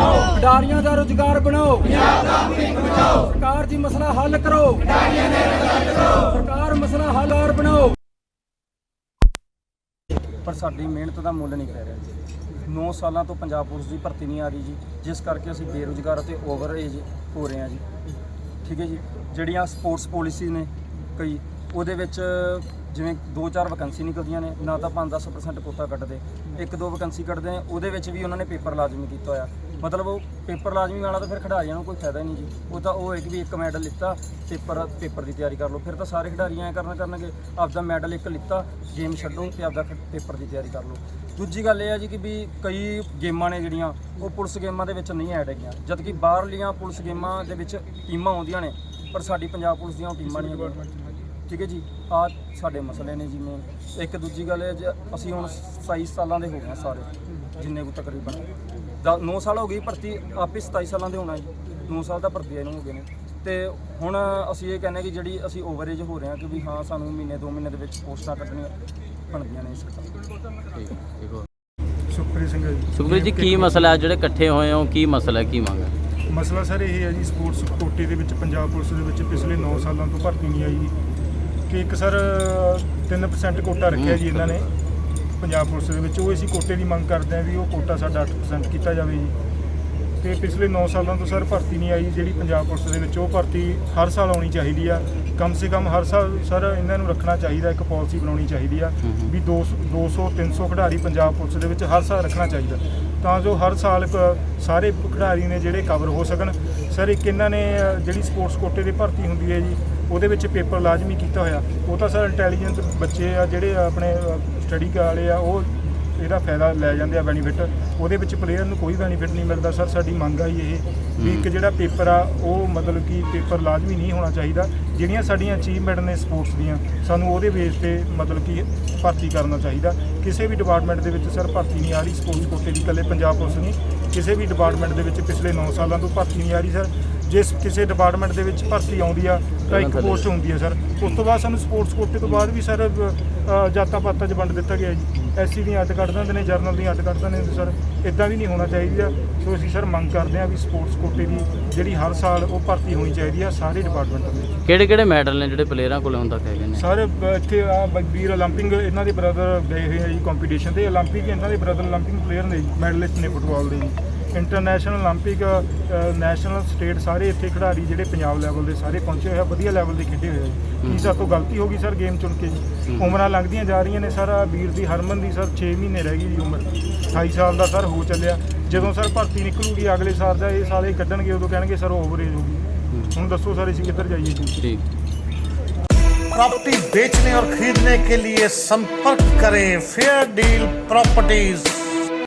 ਬੇਰੁਜ਼ਗਾਰ ਬਣਾਓ। ਪੰਜਾਬ ਦਾ ਭਵਿੱਖ ਬਚਾਓ ਸਰਕਾਰ ਜੀ ਮਸਲਾ ਹੱਲ ਕਰੋ। ਸਰਕਾਰ ਮਸਲਾ ਹੱਲ ਔਰ ਬਣਾਓ। ਪਰ ਸਾਡੀ ਮਿਹਨਤ ਦਾ ਮੁੱਲ ਨਹੀਂ ਪੈ ਰਿਹਾ ਜੀ। 9 ਸਾਲਾਂ ਤੋਂ ਪੰਜਾਬ ਪੁਲਿਸ ਦੀ ਭਰਤੀ ਨਹੀਂ ਆ ਰਹੀ ਜੀ। ਜਿਸ ਕਰਕੇ ਅਸੀਂ ਬੇਰੁਜ਼ਗਾਰ ਅਤੇ ਓਵਰ ਏਜ ਹੋ ਰਹੇ ਹਾਂ ਜੀ। ਠੀਕ ਹੈ ਜੀ? ਜਿਹੜੀਆਂ ਸਪੋਰਟਸ ਪਾਲਿਸੀ ਨੇ ਕਈ ਉਹਦੇ ਵਿੱਚ ਜਿਵੇਂ 2-4 ਵੈਕੈਂਸੀ ਨਿਕਲਦੀਆਂ ਨੇ ਨਾ ਤਾਂ 5-10% ਕੋਟਾ ਕੱਢਦੇ। ਇੱਕ ਦੋ ਵੈਕੈਂਸੀ ਕੱਢਦੇ ਨੇ ਉਹਦੇ ਵਿੱਚ ਵੀ ਉਹਨਾਂ ਨੇ ਪੇਪਰ ਲਾਜ਼ਮੀ ਕੀਤਾ ਹੋਇਆ। ਮਤਲਬ ਉਹ ਪੇਪਰ ਲਾਜ਼ਮੀ ਵਾਲਾ ਤਾਂ ਫਿਰ ਖਿਡਾਰੀਆਂ ਨੂੰ ਕੋਈ ਫਾਇਦਾ ਹੀ ਨਹੀਂ ਜੀ। ਉਹ ਤਾਂ ਉਹ ਇੱਕ ਵੀ ਇੱਕ ਮੈਡਲ ਲਿੱਤਾ, ਪੇਪਰ ਪੇਪਰ ਦੀ ਤਿਆਰੀ ਕਰ ਲਓ। ਫਿਰ ਤਾਂ ਸਾਰੇ ਖਿਡਾਰੀ ਐਂ ਕਰਨਾ ਕਰਨਗੇ, ਆਪਦਾ ਮੈਡਲ ਇੱਕ ਲਿੱਤਾ, ਗੇਮ ਛੱਡੋ ਤੇ ਆਪਦਾ ਪੇਪਰ ਦੀ ਤਿਆਰੀ ਕਰ ਲਓ। ਦੂਜੀ ਗੱਲ ਇਹ ਹੈ ਜੀ ਕਿ ਵੀ ਕਈ ਗੇਮਾਂ ਨੇ ਜਿਹੜੀਆਂ, ਉਹ ਪੁਲਿਸ ਗੇਮਾਂ ਦੇ ਵਿੱਚ ਨਹੀਂ ਐਡ ਹੈਗੀਆਂ। ਜਦ ਕਿ ਬਾਹਰਲੀਆਂ ਪੁਲਿਸ ਗੇਮਾਂ ਦੇ ਵਿੱਚ ਟੀਮਾਂ ਆਉਂਦੀਆਂ ਨੇ, ਪਰ ਸਾਡੀ ਪੰਜਾਬ ਪੁਲਿਸ ਦੀਆਂ ਉਹ ਟੀਮਾਂ ਨਹੀਂ ਹੈਗੀਆਂ। ਠੀਕ ਹੈ ਜੀ? ਆ ਸਾਡੇ ਮਸਲੇ ਨੇ ਜਿਵੇਂ ਇੱਕ ਦੂਜੀ ਗੱਲ ਹੈ ਜੇ, ਅਸੀਂ ਹੁਣ 27 ਸਾਲਾਂ ਦੇ ਹੋ ਗਏ ਹਾਂ ਸਾਰੇ, ਜਿੰਨੇ ਕੁ ਤਕਰੀਬਨ। 9 ਸਾਲ ਹੋ ਗਈ ਭਰਤੀ ਆਪੇ 27 ਸਾਲਾਂ ਦੇ ਹੋਣਾ ਜੀ। 9 ਸਾਲ ਦਾ ਭਰਤੀ ਇਹਨੂੰ ਹੋ ਗਏ ਨੇ। ਤੇ ਹੁਣ ਅਸੀਂ ਇਹ ਕਹਿੰਦੇ ਕਿ ਜਿਹੜੀ ਅਸੀਂ ਓਵਰੇਜ ਹੋ ਰਹੇ ਹਾਂ ਕਿ ਵੀ ਹਾਂ ਸਾਨੂੰ ਮਹੀਨੇ 2 ਮਹੀਨੇ ਦੇ ਵਿੱਚ ਪੋਸਟਾਂ ਕੱਢਣੀਆਂ ਬਣਦੀਆਂ ਨੇ ਸਰਕਾਰ ਸੁਖਪ੍ਰੀਤ ਸਿੰਘ ਜੀ। ਸੁਖਬੀਰ ਜੀ ਕੀ ਮਸਲਾ ਹੈ? ਜਿਹੜੇ ਇਕੱਠੇ ਹੋਏ ਹੋ ਕੀ ਮਸਲਾ ਕੀ ਮੰਗ ਹੈ? ਮਸਲਾ ਸਰ ਇਹ ਹੈ ਜੀ ਸਪੋਰਟਸ ਕੋਟੇ ਦੇ ਵਿੱਚ ਪੰਜਾਬ ਪੁਲਿਸ ਦੇ ਵਿੱਚ ਪਿਛਲੇ 9 ਸਾਲਾਂ ਤੋਂ ਭਰਤੀ ਨਹੀਂ ਆਈ। ਜੀ ਕਿ ਇੱਕ ਸਰ 3% ਕੋਟਾ ਰੱਖਿਆ ਜੀ ਇਹਨਾਂ ਨੇ। ਪੰਜਾਬ ਪੁਲਿਸ ਦੇ ਵਿੱਚ ਉਹ ਅਸੀਂ ਕੋਟੇ ਦੀ ਮੰਗ ਕਰਦੇ ਹਾਂ ਵੀ ਉਹ ਕੋਟਾ ਸਾਡਾ 8% ਕੀਤਾ ਜਾਵੇ ਜੀ। ਤੇ ਪਿਛਲੇ 9 ਸਾਲਾਂ ਤੋਂ ਸਰ ਭਰਤੀ ਨਹੀਂ ਆਈ ਜਿਹੜੀ ਪੰਜਾਬ ਪੁਲਿਸ ਦੇ ਵਿੱਚ ਉਹ ਭਰਤੀ ਹਰ ਸਾਲ ਆਉਣੀ ਚਾਹੀਦੀ ਆ। ਕਮ ਸੇ ਕਮ ਹਰ ਸਾਲ ਸਰ ਇਹਨਾਂ ਨੂੰ ਰੱਖਣਾ ਚਾਹੀਦਾ ਇੱਕ ਪਾਲਿਸੀ ਬਣਾਉਣੀ ਚਾਹੀਦੀ ਆ। ਵੀ 200 200 300 ਖਿਡਾਰੀ ਪੰਜਾਬ ਪੁਲਿਸ ਦੇ ਵਿੱਚ ਹਰ ਸਾਲ ਰੱਖਣਾ ਚਾਹੀਦਾ। ਤਾਂ ਜੋ ਹਰ ਸਾਲ ਸਾਰੇ ਖਿਡਾਰੀ ਨੇ ਜਿਹੜੇ ਕਵਰ ਹੋ ਸਕਣ। ਸਰ ਇੱਕ ਇਹਨਾਂ ਨੇ ਜਿਹੜੀ ਸਪੋਰਟਸ ਕੋਟੇ ਦੀ ਭਰਤੀ ਹੁੰਦੀ ਹੈ ਜੀ ਉਹਦੇ ਵਿੱਚ ਪੇਪਰ ਲਾਜ਼ਮੀ ਕੀਤਾ ਹੋਇਆ। ਉਹ ਤਾਂ ਸਰ ਇੰਟੈਲੀਜੈਂਸ ਬੱਚੇ ਆ ਜਿਹੜੇ ਆਪਣੇ ਸਟੱਡੀ ਵਾਲੇ ਆ ਉਹ ਇਹਦਾ ਫਾਇਦਾ ਲੈ ਜਾਂਦੇ ਆ ਬੈਨੀਫਿਟ ਉਹਦੇ ਵਿੱਚ ਪਲੇਅਰ ਨੂੰ ਕੋਈ ਬੈਨੀਫਿਟ ਨਹੀਂ ਮਿਲਦਾ। ਸਰ ਸਾਡੀ ਮੰਗ ਆ ਜੀ ਇਹ ਵੀ ਇੱਕ ਜਿਹੜਾ ਪੇਪਰ ਆ ਉਹ ਮਤਲਬ ਕਿ ਪੇਪਰ ਲਾਜ਼ਮੀ ਨਹੀਂ ਹੋਣਾ ਚਾਹੀਦਾ। ਜਿਹੜੀਆਂ ਸਾਡੀਆਂ ਅਚੀਵਮੈਂਟ ਨੇ ਸਪੋਰਟਸ ਦੀਆਂ ਸਾਨੂੰ ਉਹਦੇ ਬੇਸ ਤੇ ਮਤਲਬ ਕਿ ਭਰਤੀ ਕਰਨਾ ਚਾਹੀਦਾ। ਕਿਸੇ ਵੀ ਡਿਪਾਰਟਮੈਂਟ ਦੇ ਵਿੱਚ ਸਰ ਭਰਤੀ ਨਹੀਂ ਆ ਰਹੀ ਸਪੋਰਟਸ ਕੋਟੇ ਦੀ ਇਕੱਲੇ ਪੰਜਾਬ ਪੁਲਿਸ ਨਹੀਂ। ਕਿਸੇ ਵੀ ਡਿਪਾਰਟਮੈਂਟ ਦੇ ਵਿੱਚ ਪਿਛਲੇ 9 ਸਾਲਾਂ ਤੋਂ ਭਰਤੀ ਨਹੀਂ ਆ ਰਹੀ ਸਰ। ਜਿਸ ਕਿਸੇ ਡਿਪਾਰਟਮੈਂਟ ਦੇ ਵਿੱਚ ਭਰਤੀ ਆਉਂਦੀ ਆ ਇੱਕ ਪੋਸਟ ਹੁੰਦੀ ਹੈ ਸਰ ਉਸ ਤੋਂ ਬਾਅਦ ਸਾਨੂੰ ਸਪੋਰਟਸ ਕੋਟੇ ਤੋਂ ਬਾਅਦ ਵੀ ਸਰ ਅ, ਜਾਤਾਂ ਪਾਤਾਂ 'ਚ ਵੰਡ ਦਿੱਤਾ ਗਿਆ ਜੀ ਐਸਸੀ ਦੀਆਂ ਅੱਡ ਕੱਢ ਦਿੰਦੇ ਨੇ ਜਰਨਲ ਦੀਆਂ ਅੱਡ ਕੱਢ ਦਿੰਦੇ ਨੇ ਸਰ ਇਦਾਂ ਵੀ ਨਹੀਂ ਹੋਣਾ ਚਾਹੀਦਾ ਸੋ ਅਸੀਂ ਸਰ ਮੰਗ ਕਰਦੇ ਹਾਂ ਵੀ ਸਪੋਰਟਸ ਕੋਟੇ ਦੀ ਜਿਹੜੀ ਹਰ ਸਾਲ ਉਹ ਭਰਤੀ ਹੋਣੀ ਚਾਹੀਦੀ ਆ ਸਾਰੇ ਡਿਪਾਰਟਮੈਂਟਾਂ ਦੇ ਵਿੱਚ ਕਿਹੜੇ ਕਿਹੜੇ ਮੈਡਲ ਨੇ ਜਿਹੜੇ ਪਲੇਅਰਾਂ ਕੋਲ ਹੁਣ ਤੱਕ ਹੈਗੇ ਨੇ ਸਰ ਬ- ਇੱਥੇ ਆ ਬ- ਵੀਰ 올림픽 ਇਹਨਾਂ ਦੇ ਬ੍ਰਦਰ ਗਏ ਹੋਏ ਆ ਜੀ ਕੰਪੀਟੀਸ਼ਨ ਤੇ 올림픽 ਇਹਨਾਂ ਦੇ ਬ੍ਰਦਰ 올림픽 ਪਲੇਅਰ ਨੇ ਜੀ ਮੈਡਲਿਸਟ ਨੇ ਫੁੱਟਬਾਲ ਦੇ ਜੀ ਇੰਟਰਨੈਸ਼ਨਲ 올림픽 ਨੈਸ਼ਨਲ ਸਟੇਟ ਸਾਰੇ ਇੱਥੇ ਖਿਡਾਰੀ ਜਿਹੜੇ ਪੰਜਾਬ ਲੈਵਲ ਦੇ ਸਾਰੇ ਪਹੁੰਚੇ ਹੋਏ ਆ ਵਧੀਆ ਲੈਵਲ ਦੇ ਖੇਡੇ ਹੋਏ ਆ ਜੀ ਕੀ ਸਾਡੇ ਤੋਂ ਗਲਤੀ ਹੋ ਗਈ ਸਰ ਗੇਮ ਚੁਣ ਕੇ ਜੀ ਹੂੰ। ਉਮਰਾਂ ਲੰਘਦੀਆਂ ਜਾ ਰਹੀਆਂ ਨੇ ਸਰ ਆਹ ਵੀਰ ਦੀ ਹਰਮਨ ਦੀ ਸਰ 6 ਮਹੀਨੇ ਰਹਿ ਗਈ ਜੀ ਉਮਰ 28 ਸਾਲ ਦਾ ਸਰ ਹੋ ਚੱਲਿਆ ਜਦੋਂ ਸਰ ਭਰਤੀ ਨਿਕਲੂਗੀ ਅਗਲੇ ਸਾਲ ਦਾ ਇਹ ਸਾਲ ਇਹ ਕੱਢਣਗੇ ਉਦੋਂ ਕਹਿਣਗੇ ਸਰ ਓਵਰੇਜ ਹੋ ਗਈ ਹੁਣ ਦੱਸੋ ਸਰ ਅਸੀਂ ਕਿੱਧਰ ਜਾਈਏ ਜੀ ਠੀਕ प्रॉपर्टी बेचने और खरीदने के लिए संपर्क करें फेयर डील प्रॉपर्टीज